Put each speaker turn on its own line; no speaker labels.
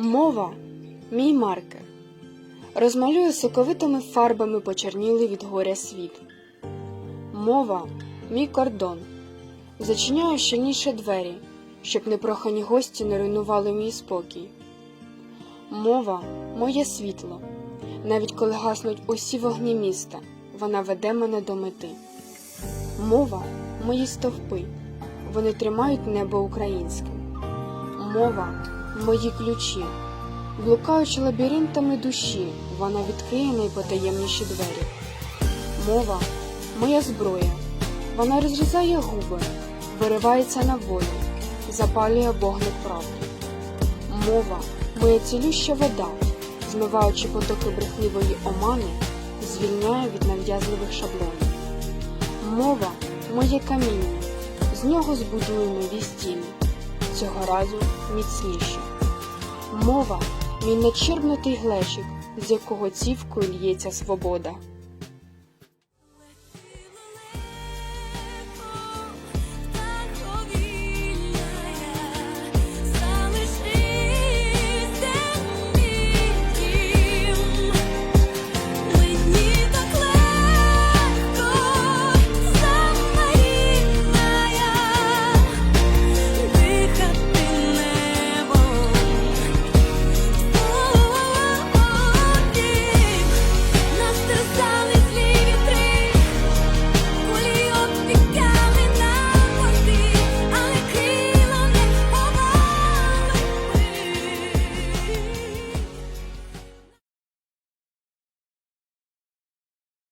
Мова мій маркер. Розмалює соковитими фарбами почернілий від горя світ. Мова мій кордон. Зачиняю щільніше двері, щоб непрохані гості не руйнували мій спокій. Мова моє світло. Навіть коли гаснуть усі вогні міста, вона веде мене до мети. Мова мої стовпи. Вони тримають небо українським. Мова мої ключі. Блукаючи лабіринтами душі, вона відкриє найпотаємніші двері. Мова моя зброя. Вона розрізає губи, виривається на волю, запалює вогник правди. Мова моя цілюща вода, змиваючи потоки брехливої омани, звільняє від нав'язливих шаблонів. Мова моє каміння, з нього збудую нові цього разу міцніші. Мова мій нечерпнутий глечик, з якого цівкою л'ється свобода.